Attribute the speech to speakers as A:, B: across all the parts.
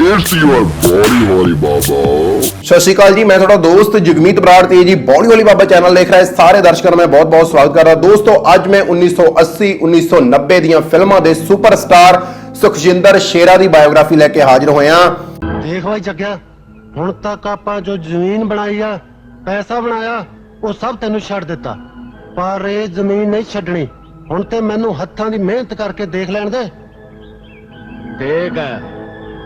A: It's your body, holy baba.
B: ਸਤਿ ਸ਼੍ਰੀ ਅਕਾਲ ਜੀ ਮੈਂ ਤੁਹਾਡਾ ਦੋਸਤ ਜਗਮੀਤ ਬਰਾੜ ਤੇ ਜੀ ਬੌਲੀ ਵਾਲੀ ਬਾਬਾ ਚੈਨਲ ਦੇਖ ਰਹੇ ਸਾਰੇ ਦਰਸ਼ਕਾਂ ਦਾ ਮੈਂ ਬਹੁਤ-ਬਹੁਤ ਸਵਾਗਤ ਕਰਦਾ। ਦੋਸਤੋ ਅੱਜ ਮੈਂ 1980 1990 ਦੀਆਂ ਫਿਲਮਾਂ ਦੇ ਸੁਪਰਸਟਾਰ ਸੁਖਜਿੰਦਰ ਸ਼ੇਰਾ ਦੀ ਬਾਇਓਗ੍ਰਾਫੀ ਲੈ ਕੇ ਹਾਜ਼ਰ ਹੋਇਆ।
C: ਦੇਖ ਭਾਈ ਜੱਗਿਆ ਹੁਣ ਤੱਕ ਆਪਾਂ ਜੋ ਜ਼ਮੀਨ ਬਣਾਈ ਆ ਪੈਸਾ ਬਣਾਇਆ ਉਹ ਸਭ ਤੈਨੂੰ ਛੱਡ ਦਿੱਤਾ। ਪਰ ਇਹ ਜ਼ਮੀਨ ਨਹੀਂ ਛੱਡਣੀ। ਹੁਣ ਤੇ ਮੈਨੂੰ ਹੱਥਾਂ ਦੀ ਮਿਹਨਤ ਕਰਕੇ ਦੇਖ ਲੈਣ ਦੇ।
D: ਠੀਕ ਹੈ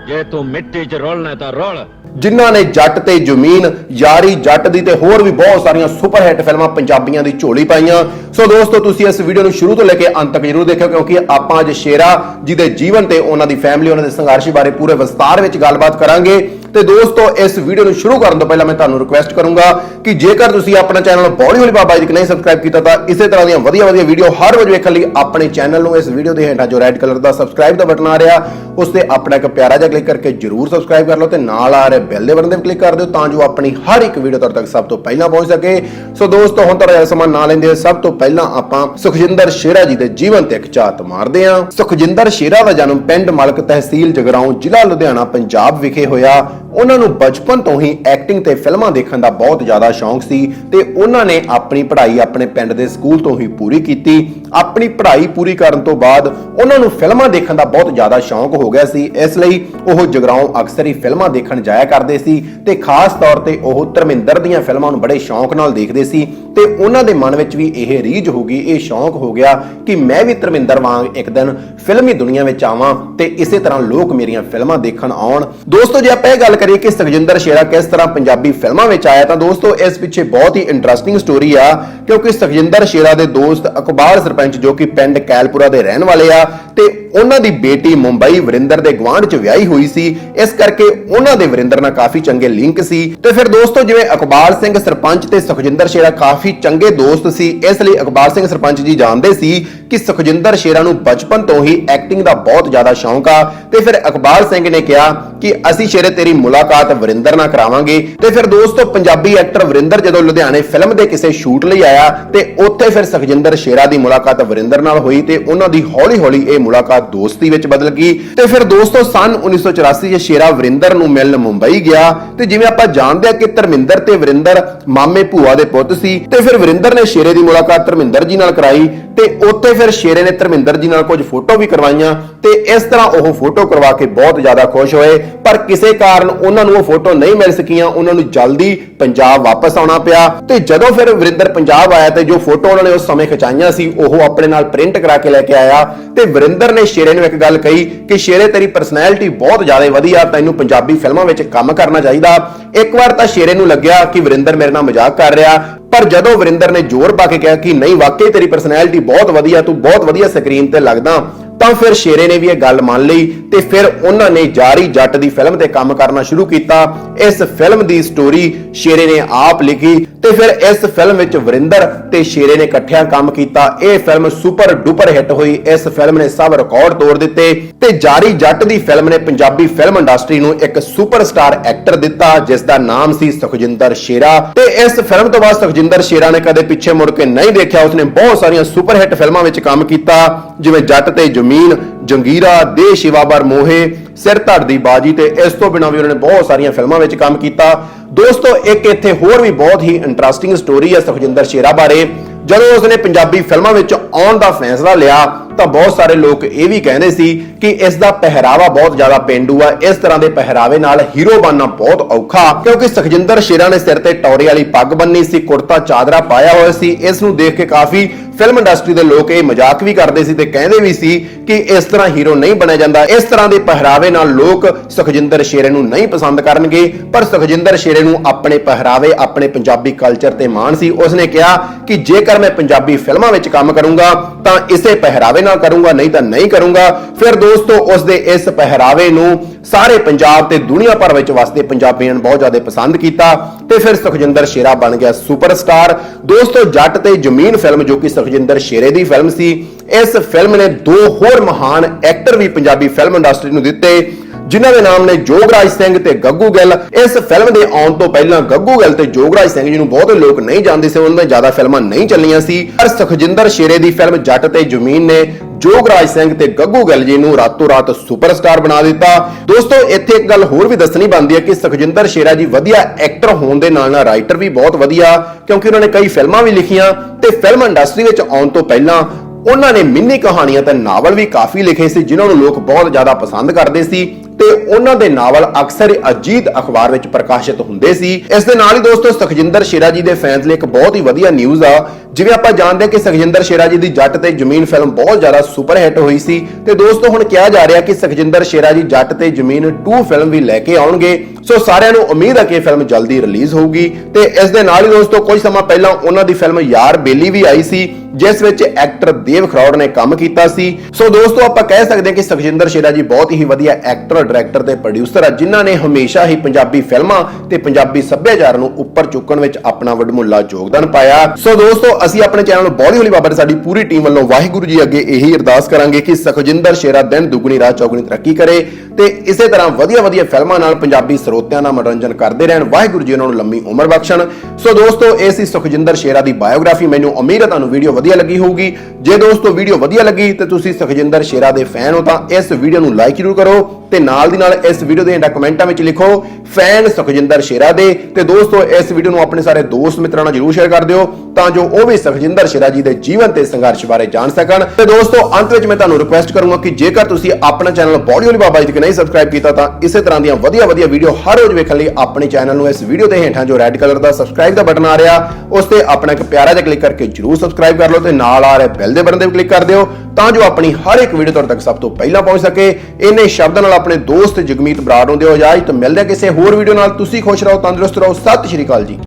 D: ਜੇ ਤੂੰ ਮਿੱਟੀ 'ਚ ਰੋਲਣਾ ਹੈ ਤਾਂ ਰੋਲ।
B: ਜਿਨ੍ਹਾਂ ਨੇ ਜੱਟ ਤੇ ਜ਼ਮੀਨ, ਯਾਰੀ ਜੱਟ ਦੀ ਤੇ ਹੋਰ ਵੀ ਬਹੁਤ ਸਾਰੀਆਂ ਸੁਪਰ ਹਿੱਟ ਫਿਲਮਾਂ ਪੰਜਾਬੀਆਂ ਦੀ ਝੋਲੀ ਪਾਈਆਂ। ਸੋ ਦੋਸਤੋ, ਤੁਸੀਂ ਇਸ ਵੀਡੀਓ ਨੂੰ ਸ਼ੁਰੂ ਤੋਂ ਲੈ ਕੇ ਅੰਤ ਤੱਕ ਜਰੂਰ ਦੇਖਿਓ, ਕਿਉਂਕਿ ਆਪਾਂ ਅੱਜ ਸ਼ੇਰਾ ਜੀ ਦੇ ਜੀਵਨ ਤੇ ਉਹਨਾਂ ਦੀ ਫੈਮਿਲੀ ਉਹਨਾਂ ਦੇ ਸੰਘਰਸ਼ ਬਾਰੇ ਪੂਰੇ ਵਿਸਤਾਰ ਵਿੱਚ ਗੱਲਬਾਤ ਕਰਾਂਗੇ। ਤੇ ਦੋਸਤੋ, ਇਸ ਵੀਡੀਓ ਨੂੰ ਸ਼ੁਰੂ ਕਰਨ ਤੋਂ ਪਹਿਲਾਂ ਮੈਂ ਤੁਹਾਨੂੰ ਰਿਕੁਐਸਟ ਕਰੂੰਗਾ ਕਿ ਜੇਕਰ ਤੁਸੀਂ ਆਪਣਾ ਚੈਨਲ ਬੌਲੀ ਹੋਲੀ ਬਾਬਾ ਜੀ ਨਹੀਂ ਸਬਸਕ੍ਰਾਈਬ ਕੀਤਾ, ਤਾਂ ਇਸੇ ਤਰ੍ਹਾਂ ਦੀਆਂ ਵਧੀਆ ਵਧੀਆ ਵੀਡੀਓ ਹਰ ਰੋਜ਼ ਵੇਖਣ ਲਈ ਆਪਣੇ ਚੈਨਲ ਨੂੰ ਇਸ ਵੀਡੀਓ ਦੇ ਹੇਠਾਂ ਜੋ ਰੈੱਡ ਕਲਰ ਦਾ ਸਬਸਕ੍ਰਾਈਬ ਦਾ ਬਟਨ ਆ ਰਿਹਾ, ਉਸ ਤੇ ਆਪਣਾ ਇੱਕ ਪਿਆਰਾ ਜਿਹਾ ਕਲਿੱਕ ਕਰਕੇ ਜਰੂਰ ਸਬਸਕ੍ਰਾਈਬ ਕਰ ਲਓ ਤੇ ਨਾਲ ਆ ਰਹੇ ਬੈਲ ਦੇ ਬਟਨ ਤੇ ਕਲਿੱਕ ਕਰ ਦਿਓ, ਤਾਂ ਜੋ ਆਪਣੀ ਹਰ ਇੱਕ ਵੀਡੀਓ ਤੁਹਾਡੇ ਤੱਕ ਸਭ ਤੋਂ ਪਹਿਲਾਂ ਪਹੁੰਚ ਸਕੇ। ਸੋ ਦੋਸਤੋ, ਹੁਣ ਤੁਹਾਡਾ ਸਮਾਂ ਨਾ ਲੈਂਦੇ ਹੋਏ ਸਭ ਤੋਂ ਪਹਿਲਾਂ ਆਪਾਂ ਸੁਖਜਿੰਦਰ ਸ਼ੇਰਾ ਜੀ ਦੇ ਜੀਵਨ ਤੇ ਇੱਕ ਝਾਤ ਮਾਰਦੇ ਹਾਂ। ਸੁਖਜਿੰਦਰ ਸ਼ੇਰਾ ਦਾ ਜਨਮ ਪਿੰਡ ਮਲਕ ਤਹਿਸੀਲ ਜਗਰਾਉਂ, ਜ਼ਿਲ੍ਹਾ ਲੁਧਿਆਣਾ, ਪੰਜਾਬ ਵਿਖੇ ਹੋਇਆ। ਉਹਨਾਂ ਨੂੰ ਬਚਪਨ ਤੋਂ ਹੀ ਐਕਟਿੰਗ ਤੇ ਫਿਲਮਾਂ ਦੇਖਣ ਦਾ ਬਹੁਤ ਜ਼ਿਆਦਾ ਸ਼ੌਂਕ ਸੀ ਤੇ ਉਹਨਾਂ ਨੇ ਆਪਣੀ ਪੜ੍ਹਾਈ ਆਪਣੇ ਪਿੰਡ ਦੇ ਸਕੂਲ ਤੋਂ ਹੀ ਪੂਰੀ ਕੀਤੀ। ਆਪਣੀ ਪੜ੍ਹਾਈ ਪੂਰੀ ਕਰਨ ਤੋਂ ਬਾਅਦ ਉਹਨਾਂ ਨੂੰ ਫਿਲਮਾਂ ਦੇਖਣ ਦਾ ਬਹੁਤ ਜ਼ਿਆਦਾ ਸ਼ੌਂਕ ਹੋ ਗਿਆ ਸੀ। ਇਸ ਲਈ ਉਹ ਜਗਰਾਉਂ ਅਕਸਰ ਹੀ ਫਿਲਮਾਂ ਦੇਖਣ ਜਾਇਆ ਕਰਦੇ ਸੀ ਤੇ ਖਾਸ ਤੌਰ ਤੇ ਉਹ ਧਰਮਿੰਦਰ ਦੀਆਂ ਫਿਲਮਾਂ ਨੂੰ ਬੜੇ ਸ਼ੌਂਕ ਨਾਲ ਦੇਖਦੇ ਸੀ ਤੇ ਉਹਨਾਂ ਦੇ ਮਨ ਵਿੱਚ ਵੀ ਇਹ ਰੀਝ ਹੋ ਗਈ, ਇਹ ਸ਼ੌਂਕ ਹੋ ਗਿਆ ਕਿ ਮੈਂ ਵੀ ਧਰਮਿੰਦਰ ਵਾਂਗ ਇੱਕ ਦਿਨ ਫਿਲਮੀ ਦੁਨੀਆ ਵਿੱਚ ਆਵਾਂ ਤੇ ਇਸੇ ਤਰ੍ਹਾਂ ਲੋਕ ਮੇਰੀਆਂ ਫਿਲਮਾਂ ਦੇਖਣ ਆਉਣ। ਦੋਸਤੋ, ਜੇ ਆਪਾਂ ਇਹ ਗੱਲ ਕਰੀਏ ਕਿ ਸੁਖਜਿੰਦਰ ਸ਼ੇਰਾ ਕਿਸ ਤਰ੍ਹਾਂ ਪੰਜਾਬੀ ਫਿਲਮਾਂ ਵਿੱਚ ਆਇਆ ਤਾਂ ਦੋਸਤੋ, ਇਸ ਪਿੱਛੇ ਬਹੁਤ ਹੀ ਇੰਟਰਸਟਿੰਗ ਸਟੋਰੀ ਆ, ਕਿਉਂਕਿ ਸੁਖਜਿੰਦਰ ਸ਼ੇਰਾ ਦੇ ਦੋਸਤ ਅਕਬਾਰ ਸਰਪੰਚ ਜੋ ਕਿ ਪਿੰਡ ਕੈਲਪੁਰਾ ਦੇ ਰਹਿਣ ਵਾਲੇ ਆ, ਤੇ ਉਹਨਾਂ ਦੀ ਬੇਟੀ ਮੁੰਬਈ ਵਰਿੰਦਰ ਦੇ ਗਵਾਂਢ 'ਚ ਵਿਆਹੀ ਹੋਈ ਸੀ। ਇਸ ਕਰਕੇ ਉਹਨਾਂ ਦੇ ਵਰਿੰਦਰ ਨਾਲ ਕਾਫੀ ਚੰਗੇ ਲਿੰਕ ਸੀ। ਤੇ ਫਿਰ ਦੋਸਤੋ, ਜਿਵੇਂ ਅਕਬਾਰ ਸਿੰਘ ਸਰਪੰਚ ਤੇ ਸੁਖਜਿੰਦਰ ਸ਼ੇਰਾ ਕਾਫੀ ਚੰਗੇ ਦੋਸਤ ਸੀ, ਇਸ ਲਈ ਅਕਬਾਰ ਸਿੰਘ ਸਰਪੰਚ ਜੀ ਜਾਣਦੇ ਸੀ ਕਿ ਸੁਖਜਿੰਦਰ ਸ਼ੇਰਾ ਨੂੰ ਬਚਪਨ ਤੋਂ ਹੀ ਐਕਟਿੰਗ ਦਾ ਬਹੁਤ ਜ਼ਿਆਦਾ ਸ਼ੌਂਕ ਆ। ਤੇ ਫਿਰ ਅਕਬਾਰ ਸਿੰਘ ਨੇ ਕਿਹਾ ਕਿ ਅਸੀਂ ਸ਼ੇਰੇ ਤੇਰੀ ਮੁਲਾਕਾਤ ਵਰਿੰਦਰ ਨਾਲ ਕਰਾਵਾਂਗੇ ਤੇ ਫਿਰ ਦੋਸਤੋ, ਪੰਜਾਬੀ ਐਕਟਰ ਵਰਿੰਦਰ ਜਦੋਂ ਲੁਧਿਆਣੇ ਫਿਲਮ ਦੇ ਕਿਸੇ ਸ਼ੂਟ ਲਈ ਆਇਆ, ਤੇ ਉੱਥੇ ਫਿਰ ਸੁਖਜਿੰਦਰ ਸ਼ੇਰਾ ਦੀ ਮੁਲਾਕਾਤ ਵਰਿੰਦਰ ਨਾਲ ਹੋਈ ਤੇ ਉਹਨਾਂ ਦੀ ਹੌਲੀ-ਹੌਲੀ ਇਹ ਮੁਲਾਕਾਤ ਦੋਸਤੀ ਵਿੱਚ ਬਦਲ ਗਈ। ਤੇ ਫਿਰ ਦੋਸਤੋ, ਸਨ 1984 'ਚ ਸ਼ੇਰਾ ਵਰਿੰਦਰ ਨੂੰ ਮਿਲਣ ਮੁੰਬਈ ਗਿਆ ਤੇ ਜਿਵੇਂ ਆਪਾਂ ਜਾਣਦੇ ਆ ਕਿ ਧਰਮਿੰਦਰ ਤੇ ਵਰਿੰਦਰ ਮਾਮੇ ਭੂਆ ਦੇ ਪੁੱਤ ਸੀ, ਤੇ ਫਿਰ ਵਰਿੰਦਰ ਨੇ ਸ਼ੇਰੇ ਦੀ ਮੁਲਾਕਾਤ ਧਰਮਿੰਦਰ ਜੀ ਨਾਲ ਕਰਾਈ ਤੇ ਉੱਥੇ ਫਿਰ ਸ਼ੇਰੇ ਨੇ ਧਰਮਿੰਦਰ ਜੀ ਨਾਲ ਕੁਝ ਫੋਟੋ ਵੀ ਕਰਵਾਈਆਂ ਤੇ ਇਸ ਤਰ੍ਹਾਂ ਉਹ ਫੋਟੋ ਕਰਵਾ ਕੇ ਬਹੁਤ ਜ਼ਿਆਦਾ ਖੁਸ਼ ਹੋਏ। ਪਰ ਕਿਸੇ ਕਾਰਨ ਉਹਨਾਂ ਨੂੰ ਉਹ ਫੋਟੋ ਨਹੀਂ ਮਿਲ ਸਕੀਆਂ ਉਹਨਾਂ ਨੂੰ ਜਲਦੀ ਪੰਜਾਬ ਵਾਪਸ ਆਉਣਾ ਪਿਆ ਤੇ ਜਦੋਂ ਫਿਰ ਵਰਿੰਦਰ ਪੰਜਾਬ ਆਇਆ ਤੇ ਜੋ ਫੋਟੋ ਉਹਨਾਂ ਨੇ ਉਸ ਸਮੇਂ ਖਿਚਾਈਆਂ ਸੀ, ਉਹ ਆਪਣੇ ਨਾਲ ਪ੍ਰਿੰਟ ਕਰਾ ਕੇ ਲੈ ਕੇ ਆਇਆ ਤੇ ਵਰਿੰਦਰ ਨੇ ਸ਼ੇਰੇ ਨੂੰ ਇੱਕ ਗੱਲ ਕਹੀ ਕਿ ਸ਼ੇਰੇ, ਤੇਰੀ ਪਰਸਨੈਲਿਟੀ ਬਹੁਤ ਜ਼ਿਆਦਾ ਵਧੀਆ, ਤੈਨੂੰ ਪੰਜਾਬੀ ਫਿਲਮਾਂ ਵਿੱਚ ਕੰਮ ਕਰਨਾ ਚਾਹੀਦਾ। ਇੱਕ ਵਾਰ ਤਾਂ ਸ਼ੇਰੇ ਨੂੰ ਲੱਗਿਆ ਕਿ ਵਰਿੰਦਰ ਮੇਰੇ ਨਾਲ ਮਜ਼ਾਕ ਕਰ ਰਿਹਾ, ਪਰ ਜਦੋਂ ਵਰਿੰਦਰ ਨੇ ਜ਼ੋਰ ਪਾ ਕੇ ਕਿਹਾ ਕਿ ਨਹੀਂ, ਵਾਕਈ ਤੇਰੀ ਪਰਸਨੈਲਿਟੀ ਬਹੁਤ ਵਧੀਆ, ਤੂੰ ਬਹੁਤ ਵਧੀਆ ਸਕਰੀਨ ਤੇ ਲੱਗਦਾ। ਤਾਂ ਫਿਰ ਸ਼ੇਰੇ ਨੇ ਵੀ ਇਹ ਗੱਲ ਮੰਨ ਲਈ ਤੇ ਫਿਰ ਉਹਨਾਂ ਨੇ ਜਾਰੀ ਜੱਟ ਦੀ ਫਿਲਮ ਤੇ ਕੰਮ ਕਰਨਾ ਸ਼ੁਰੂ ਕੀਤਾ। ਇਸ ਫਿਲਮ ਦੀ ਸਟੋਰੀ ਸ਼ੇਰੇ ਨੇ ਆਪ ਲਿਖੀ ਤੇ ਫਿਰ ਇਸ ਫਿਲਮ ਵਿੱਚ ਵਰਿੰਦਰ ਤੇ ਸ਼ੇਰੇ ਨੇ ਇਕੱਠਿਆਂ ਕੰਮ ਕੀਤਾ। ਇਹ ਫਿਲਮ ਸੁਪਰ ਡੁਪਰ ਹਿੱਟ ਹੋਈ। ਇਸ ਫਿਲਮ ਨੇ ਸਭ ਰਿਕਾਰਡ ਤੋੜ ਦਿੱਤੇ ਤੇ ਜਾਰੀ ਜੱਟ ਦੀ ਫਿਲਮ ਨੇ ਪੰਜਾਬੀ ਫਿਲਮ ਇੰਡਸਟਰੀ ਨੂੰ ਇੱਕ ਸੁਪਰਸਟਾਰ ਐਕਟਰ ਦਿੱਤਾ ਜਿਸ ਦਾ ਨਾਮ ਸੀ ਸੁਖਜਿੰਦਰ ਸ਼ੇਰਾ। ਤੇ ਇਸ ਫਿਲਮ ਤੋਂ ਬਾਅਦ ਸੁਖਜਿੰਦਰ ਸ਼ੇਰਾ ਨੇ ਕਦੇ ਪਿੱਛੇ ਮੁੜ ਕੇ ਨਹੀਂ ਦੇਖਿਆ। ਉਸਨੇ ਬਹੁਤ ਸਾਰੀਆਂ ਸੁਪਰ ਹਿੱਟ ਫਿਲਮਾਂ ਵਿੱਚ ਕੰਮ ਕੀਤਾ, ਜਿਵੇਂ ਜੱਟ ਤੇ ਜ਼ਮੀਨ, ਜੰਗੀਰਾ ਦੇ ਸ਼ਿਵਾਬਰ ਮੋਹੇ, ਸਿਰ ਧੜ ਦੀ ਬਾਜੀ ਤੇ ਇਸ ਤੋਂ ਬਿਨਾਂ ਵੀ ਉਹਨਾਂ ਨੇ ਬਹੁਤ ਸਾਰੀਆਂ ਫਿਲਮਾਂ ਵਿੱਚ ਕੰਮ ਕੀਤਾ। ਦੋਸਤੋ, ਇੱਕ ਇੱਥੇ ਹੋਰ ਵੀ ਬਹੁਤ ਹੀ ਇੰਟਰਸਟਿੰਗ ਸਟੋਰੀ ਹੈ ਸੁਖਜਿੰਦਰ ਸ਼ੇਰਾ ਬਾਰੇ। ਜਦੋਂ ਉਸਨੇ ਪੰਜਾਬੀ ਫਿਲਮਾਂ ਵਿੱਚ ਆਉਣ ਦਾ ਫੈਸਲਾ ਲਿਆ, ਤਾਂ ਬਹੁਤ ਸਾਰੇ ਲੋਕ ਇਹ ਵੀ ਕਹਿੰਦੇ ਸੀ ਕਿ ਇਸ ਦਾ ਪਹਿਰਾਵਾ ਬਹੁਤ ਜ਼ਿਆਦਾ ਪੇਂਡੂ ਆ। ਇਸ ਤਰ੍ਹਾਂ ਦੇ ਪਹਿਰਾਵੇ ਨਾਲ ਹੀਰੋ ਬਣਨਾ ਬਹੁਤ ਔਖਾ, ਕਿਉਂਕਿ ਸੁਖਜਿੰਦਰ ਸ਼ੇਰਾ ਨੇ ਸਿਰ ਤੇ ਟੌਰੇ ਵਾਲੀ ਪੱਗ ਬੰਨੀ ਸੀ, ਕੁੜਤਾ ਚਾਦਰਾ ਪਾਇਆ ਹੋਇਆ ਸੀ। ਇਸ ਨੂੰ ਦੇਖ ਕੇ ਕਾਫੀ ਫਿਲਮ ਇੰਡਸਟਰੀ ਦੇ ਲੋਕ ਇਹ ਮਜ਼ਾਕ ਵੀ ਕਰਦੇ ਸੀ ਤੇ ਕਹਿੰਦੇ ਵੀ ਸੀ ਕਿ ਇਸ ਤਰ੍ਹਾਂ ਹੀਰੋ ਨਹੀਂ ਬਣਿਆ ਜਾਂਦਾ। ਇਸ ਤਰ੍ਹਾਂ ਦੇ ਪਹਿਰਾਵੇ ਨਾਲ ਲੋਕ ਸੁਖਜਿੰਦਰ ਸ਼ੇਰੇ ਨੂੰ ਨਹੀਂ ਪਸੰਦ ਕਰਨਗੇ। ਪਰ ਸੁਖਜਿੰਦਰ ਸ਼ੇਰੇ ਨੂੰ ਆਪਣੇ ਪਹਿਰਾਵੇ, ਆਪਣੇ ਪੰਜਾਬੀ ਕਲਚਰ ਤੇ ਮਾਣ ਸੀ। ਉਸਨੇ ਕਿਹਾ ਕਿ ਜੇਕਰ ਮੈਂ ਪੰਜਾਬੀ ਫਿਲਮਾਂ ਵਿੱਚ ਕੰਮ ਕਰੂੰਗਾ, ਤਾਂ ਇਸੇ ਪਹਿਰਾਵੇ ਨਾਲ ਕਰੂੰਗਾ, ਨਹੀਂ ਤਾਂ ਨਹੀਂ ਕਰੂੰਗਾ। ਫਿਰ ਦੋਸਤੋ ਉਸ ਦੇ ਇਸ ਪਹਿਰਾਵੇ ਨੂੰ ਸਾਰੇ ਪੰਜਾਬ ਤੇ ਦੁਨੀਆ ਭਰ ਵਿੱਚ ਵਸਦੇ ਪੰਜਾਬੀਆਂ ਨੇ ਬਹੁਤ ਜ਼ਿਆਦਾ ਪਸੰਦ ਕੀਤਾ ਤੇ ਫਿਰ ਸੁਖਜਿੰਦਰ ਸ਼ੇਰਾ ਬਣ ਗਿਆ ਸੁਪਰਸਟਾਰ ਦੋਸਤੋ, ਜੱਟ ਤੇ ਜ਼ਮੀਨ ਫਿਲਮ ਜੋ ਕਿ ਸੁਖਜਿੰਦਰ ਸ਼ੇਰੇ ਦੀ ਫਿਲਮ ਸੀ ਇਸ ਫਿਲਮ ਨੇ ਦੋ ਹੋਰ ਮਹਾਨ ਐਕਟਰ ਵੀ ਪੰਜਾਬੀ ਫਿਲਮ ਇੰਡਸਟਰੀ ਨੂੰ ਦਿੱਤੇ, ਜਿਨ੍ਹਾਂ ਦੇ ਨਾਮ ਨੇ ਜੋਗਰਾਜ ਸਿੰਘ ਤੇ ਗੱਗੂ ਗਿੱਲ। ਇਸ ਫਿਲਮ ਦੇ ਆਉਣ ਤੋਂ ਪਹਿਲਾਂ ਗੱਗੂ ਗਿੱਲ ਤੇ ਜੋਗਰਾਜ ਸਿੰਘ ਜੀ ਨੂੰ ਬਹੁਤੇ ਲੋਕ ਨਹੀਂ ਜਾਣਦੇ ਸੀ, ਉਹਨਾਂ ਦੀਆਂ ਜ਼ਿਆਦਾ ਫਿਲਮਾਂ ਨਹੀਂ ਚੱਲੀਆਂ ਸੀ। ਪਰ ਸੁਖਜਿੰਦਰ ਸ਼ੇਰੇ ਦੀ ਫਿਲਮ ਜੱਟ ਤੇ ਜ਼ਮੀਨ ਨੇ ਜੋਗਰਾਜ ਸਿੰਘ ਤੇ ਗੱਗੂ ਗਿੱਲ ਜੀ ਨੂੰ ਰਾਤੋਂ ਰਾਤ ਸੁਪਰਸਟਾਰ ਬਣਾ ਦਿੱਤਾ। ਦੋਸਤੋ, ਇੱਥੇ ਇੱਕ ਗੱਲ ਹੋਰ ਵੀ ਦੱਸਣੀ ਬਣਦੀ ਹੈ ਕਿ ਸੁਖਜਿੰਦਰ ਸ਼ੇਰਾ ਜੀ ਵਧੀਆ ਐਕਟਰ ਹੋਣ ਦੇ ਨਾਲ ਨਾਲ ਰਾਈਟਰ ਵੀ ਬਹੁਤ ਵਧੀਆ, ਕਿਉਂਕਿ ਉਹਨਾਂ ਨੇ ਕਈ ਫਿਲਮਾਂ ਵੀ ਲਿਖੀਆਂ ਤੇ ਫਿਲਮ ਇੰਡਸਟਰੀ ਵਿੱਚ ਆਉਣ ਤੋਂ ਪਹਿਲਾਂ ਉਹਨਾਂ ਨੇ ਮਿੰਨੀ ਕਹਾਣੀਆਂ ਤੇ ਨਾਵਲ ਵੀ ਕਾਫੀ ਲਿਖੇ ਸੀ, ਜਿਨ੍ਹਾਂ ਨੂੰ ਲੋਕ ਬਹੁਤ ਜ਼ਿਆਦਾ ਪਸੰਦ ਕਰਦੇ ਸੀ ਤੇ ਉਹਨਾਂ ਦੇ ਨਾਵਲ ਅਕਸਰ ਹੀ ਅਜੀਤ ਅਖਬਾਰ ਵਿੱਚ ਪ੍ਰਕਾਸ਼ਿਤ ਹੁੰਦੇ ਸੀ। ਇਸ ਦੇ ਨਾਲ ਹੀ ਦੋਸਤੋ, ਸੁਖਜਿੰਦਰ ਸ਼ੇਰਾ ਜੀ ਦੇ ਫੈਨਸ ਲਈ ਇੱਕ ਬਹੁਤ ਹੀ ਵਧੀਆ ਨਿਊਜ਼ ਆ ਜਿਵੇਂ ਆਪਾਂ ਜਾਣਦੇ ਹਾਂ ਕਿ ਸੁਖਜਿੰਦਰ ਸ਼ੇਰਾ ਜੀ ਦੀ ਜੱਟ ਤੇ ਜ਼ਮੀਨ ਫਿਲਮ ਬਹੁਤ ਜ਼ਿਆਦਾ ਸੁਪਰ ਹਿੱਟ ਹੋਈ ਸੀ ਤੇ ਦੋਸਤੋ ਹੁਣ ਕਿਹਾ ਜਾ ਰਿਹਾ ਕਿ ਸੁਖਜਿੰਦਰ ਸ਼ੇਰਾ ਜੀ ਜੱਟ ਤੇ ਜ਼ਮੀਨ 2 ਫਿਲਮ ਵੀ ਲੈ ਕੇ ਆਉਣਗੇ। ਸੋ ਸਾਰਿਆਂ ਨੂੰ ਉਮੀਦ ਹੈ ਕਿ ਫਿਲਮ ਜਲਦੀ ਰਿਲੀਜ਼ ਹੋਊਗੀ ਤੇ ਇਸ ਦੇ ਨਾਲ ਹੀ ਦੋਸਤੋ ਕੁਝ ਸਮਾਂ ਪਹਿਲਾਂ ਉਹਨਾਂ ਦੀ ਫਿਲਮ ਯਾਰ ਬੇਲੀ ਵੀ ਆਈ ਸੀ, ਜਿਸ ਵਿੱਚ ਐਕਟਰ ਦੇਵ ਖਰੌੜ ਨੇ ਕੰਮ ਕੀਤਾ ਸੀ। ਸੋ ਦੋਸਤੋ ਆਪਾਂ ਕਹਿ ਸਕਦੇ ਹਾਂ ਕਿ ਸੁਖਜਿੰਦਰ ਸ਼ੇਰਾ ਜੀ ਬਹੁਤ ਹੀ ਵਧੀਆ ਐਕਟਰ ਡਾਇਰੈਕਟਰ ਤੇ ਪ੍ਰੋਡਿਊਸਰ ਆ, ਜਿਨ੍ਹਾਂ ਨੇ ਹਮੇਸ਼ਾ ਹੀ ਪੰਜਾਬੀ ਫਿਲਮਾਂ ਤੇ ਪੰਜਾਬੀ ਸੱਭਿਆਚਾਰ ਨੂੰ ਉੱਪਰ ਚੁੱਕਣ ਵਿੱਚ ਆਪਣਾ ਵੱਡਮੁੱਲਾ ਯੋਗਦਾਨ ਪਾਇਆ। ਸੋ ਦੋਸਤੋ ਅਸੀਂ ਆਪਣੇ ਚੈਨਲ ਨੂੰ ਬੋਲੀ ਹੌਲੀ ਬਾਬਾ ਸਾਡੀ ਪੂਰੀ ਟੀਮ ਵੱਲੋਂ ਵਾਹਿਗੁਰੂ ਜੀ ਅੱਗੇ ਇਹੀ ਅਰਦਾਸ ਕਰਾਂਗੇ ਕਿ ਸੁਖਜਿੰਦਰ ਸ਼ੇਰਾ ਦਿਨ ਦੁਗਣੀ ਰਾਤ ਚੌਗਣੀ ਤਰੱਕੀ ਕਰੇ ਤੇ ਇਸੇ ਤਰ੍ਹਾਂ ਵਧੀਆ ਵਧੀਆ ਫਿਲਮਾਂ ਨਾਲ ਪੰਜਾਬੀ ਸਰੋਤਿਆਂ ਦਾ ਮਨੋਰੰਜਨ ਕਰਦੇ ਰਹਿਣ, ਵਾਹਿਗੁਰੂ ਜੀ ਉਹਨਾਂ ਨੂੰ ਲੰਮੀ ਉਮਰ ਬਖਸ਼ਣ। ਸੋ ਦੋਸਤੋ, ਇਹ ਸੀ ਸੁਖਜਿੰਦਰ ਸ਼ੇਰਾ ਦੀ ਬਾਇਓਗ੍ਰਾਫੀ। ਮੈਨੂੰ ਉਮੀਦ ਹੈ ਤੁਹਾਨੂੰ ਵੀਡੀਓ ਵਧੀਆ ਲੱਗੀ ਹੋਊਗੀ। ਜੇ ਦੋਸਤੋ ਵੀਡੀਓ ਵਧੀਆ ਲੱਗੀ ਤੇ ਤੁਸੀਂ ਸੁਖਜਿੰਦਰ ਸ਼ੇਰਾ ਦੇ ਫੈਨ ਹੋ ਤਾਂ ਇਸ ਵੀਡੀਓ ਨੂੰ ਲਾਈਕ ਜ਼ਰੂਰ ਕਰੋ। ਤੇ ਨਾਲ ਦੀ ਨਾਲ ਇਸ ਵੀਡੀਓ ਦੇ ਕਮੈਂਟਾਂ ਵਿੱਚ ਲਿਖੋ, ਫੈਨ ਸੁਖਜਿੰਦਰ ਸ਼ੇਰਾ ਦੇ। ਤੇ ਦੋਸਤੋ, ਇਸ ਵੀਡੀਓ ਨੂੰ ਆਪਣੇ ਸਾਰੇ ਦੋਸਤ ਮਿੱਤਰਾਂ ਨਾਲ ਜਰੂਰ ਸ਼ੇਅਰ ਕਰ ਦਿਓ, ਤਾਂ ਜੋ ਉਹ ਵੀ ਸੁਖਜਿੰਦਰ ਸ਼ੇਰਾ ਜੀ ਦੇ ਜੀਵਨ ਤੇ ਸੰਘਰਸ਼ ਬਾਰੇ ਜਾਣ ਸਕਣ। ਤੇ ਦੋਸਤੋ, ਅੰਤ ਵਿੱਚ ਮੈਂ ਤੁਹਾਨੂੰ ਰਿਕੁਐਸਟ ਕਰੂੰਗਾ ਕਿ ਜੇਕਰ ਤੁਸੀਂ ਆਪਣਾ ਚੈਨਲ ਬੋਡੀ ਵਾਲੀ ਬਾਬਾ ਜੀ ਤੱਕ ਨਹੀਂ ਸਬਸਕ੍ਰਾਈਬ ਕੀਤਾ, ਤਾਂ ਇਸੇ ਤਰ੍ਹਾਂ ਦੀਆਂ ਵਧੀਆ ਵਧੀਆ ਵੀਡੀਓ ਹਰ ਰੋਜ਼ ਵੇਖਣ ਲਈ ਆਪਣੇ ਚੈਨਲ ਨੂੰ ਇਸ ਵੀਡੀਓ ਦੇ ਹੇਠਾਂ ਜੋ ਰੈੱਡ ਕਲਰ ਦਾ ਸਬਸਕ੍ਰਾਈਬ ਦਾ ਬਟਨ ਆ ਰਿਹਾ, ਉਸ ਤੇ ਆਪਣਾ ਇੱਕ ਪਿਆਰਾ ਜਿਹਾ ਕਲਿੱਕ ਕਰਕੇ ਜਰੂਰ ਸਬਸਕ੍ਰਾਈਬ ਕਰ ਲਓ ਤੇ ਨਾਲ ਆ ਰਹੇ ਬੈਲ ਦੇ ਬਟਨ ਤੇ ਵੀ ਕਲਿੱਕ ਕਰ ਦਿਓ। ਤਾਂ ਜੋ ਆਪਣੀ ਹਰ ਇੱਕ ਵੀਡੀਓ ਤੁਹਾਡੇ ਤੱਕ ਸਭ ਤੋਂ ਪਹਿਲਾਂ ਪਹੁੰਚ ਸਕੇ। ਇਹਨੇ ਸ਼ਬਦਾਂ ਨਾਲ ਆਪਣੇ ਦੋਸਤ ਜਗਮੀਤ ਬਰਾੜ ਨੂੰ ਦਿਓ ਇਜਾਜ਼ਤ ਮਿਲਦੇ ਕਿਸੇ ਹੋਰ ਵੀਡੀਓ ਨਾਲ। ਤੁਸੀਂ ਖੁਸ਼ ਰਹੋ, ਤੰਦਰੁਸਤ ਰਹੋ। ਸਤਿ ਸ਼੍ਰੀ ਅਕਾਲ ਜੀ।